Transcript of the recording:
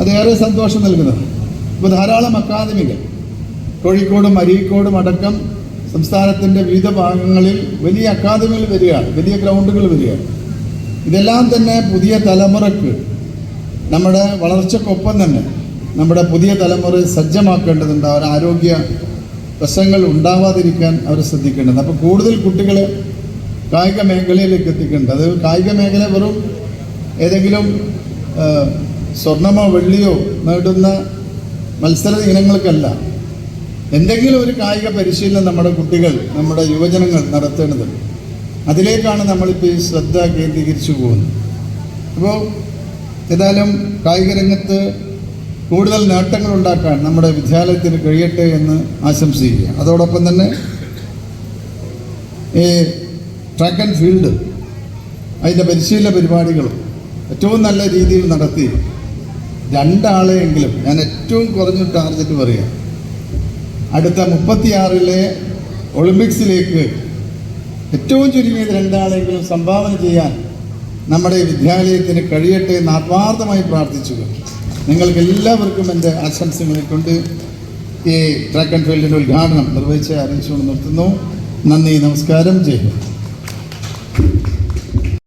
അതേറെ സന്തോഷം നൽകുന്നത്. ഇപ്പോൾ ധാരാളം അക്കാദമികൾ കോഴിക്കോടും അരീക്കോടും അടക്കം സംസ്ഥാനത്തിന്റെ വിവിധ ഭാഗങ്ങളിൽ വലിയ അക്കാദമികൾ വരികയാണ് വലിയ ഗ്രൗണ്ടുകൾ വരികയാണ് ഇതെല്ലാം തന്നെ പുതിയ തലമുറയ്ക്ക് നമ്മുടെ വളർച്ചക്കൊപ്പം തന്നെ നമ്മുടെ പുതിയ തലമുറ സജ്ജമാക്കേണ്ടതുണ്ട്. അവർ ആരോഗ്യ പ്രശ്നങ്ങൾ ഉണ്ടാവാതിരിക്കാൻ അവർ ശ്രദ്ധിക്കേണ്ടത് അപ്പോൾ കൂടുതൽ കുട്ടികളെ കായിക മേഖലയിലേക്ക് എത്തിക്കേണ്ടത്. അത് കായിക മേഖല വെറും ഏതെങ്കിലും സ്വർണമോ വെള്ളിയോ നേടുന്ന മത്സര ഇനങ്ങൾക്കല്ല. എന്തെങ്കിലും ഒരു കായിക പരിശീലനം നമ്മുടെ കുട്ടികൾ നമ്മുടെ യുവജനങ്ങൾ നടത്തേണ്ടത്. അതിലേക്കാണ് നമ്മളിപ്പോൾ ഈ ശ്രദ്ധ കേന്ദ്രീകരിച്ചു പോകുന്നത്. അപ്പോൾ ഏതായാലും കായിക രംഗത്ത് കൂടുതൽ നേട്ടങ്ങൾ ഉണ്ടാക്കാൻ നമ്മുടെ വിദ്യാലയത്തിന് കഴിയട്ടെ എന്ന് ആശംസിക്കുക. അതോടൊപ്പം തന്നെ ഈ ട്രാക്ക് ആൻഡ് ഫീൽഡ് അതിന്റെ പരിശീലന പരിപാടികളും ഏറ്റവും നല്ല രീതിയിൽ നടത്തി രണ്ടാളെയെങ്കിലും ഞാൻ ഏറ്റവും കുറഞ്ഞ ടാർഗറ്റ് പറയാം. അടുത്ത മുപ്പത്തിയാറിലെ ഒളിമ്പിക്സിലേക്ക് ഏറ്റവും ചുരുങ്ങിയത് രണ്ടാളെങ്കിലും സംഭാവന ചെയ്യാൻ നമ്മുടെ വിദ്യാലയത്തിന് കഴിയട്ടെ എന്ന് ആത്മാർത്ഥമായി പ്രാർത്ഥിച്ചു നിങ്ങൾക്ക് എല്ലാവർക്കും എന്റെ ആശംസകളെ കൊണ്ട് ഈ ട്രാക്ക് ആൻഡ് ഫീൽഡിന്റെ ഉദ്ഘാടനം നിർവഹിച്ച് അറിയിച്ചുകൊണ്ട് നിർത്തുന്നു. നന്ദി നമസ്കാരം. ജയ്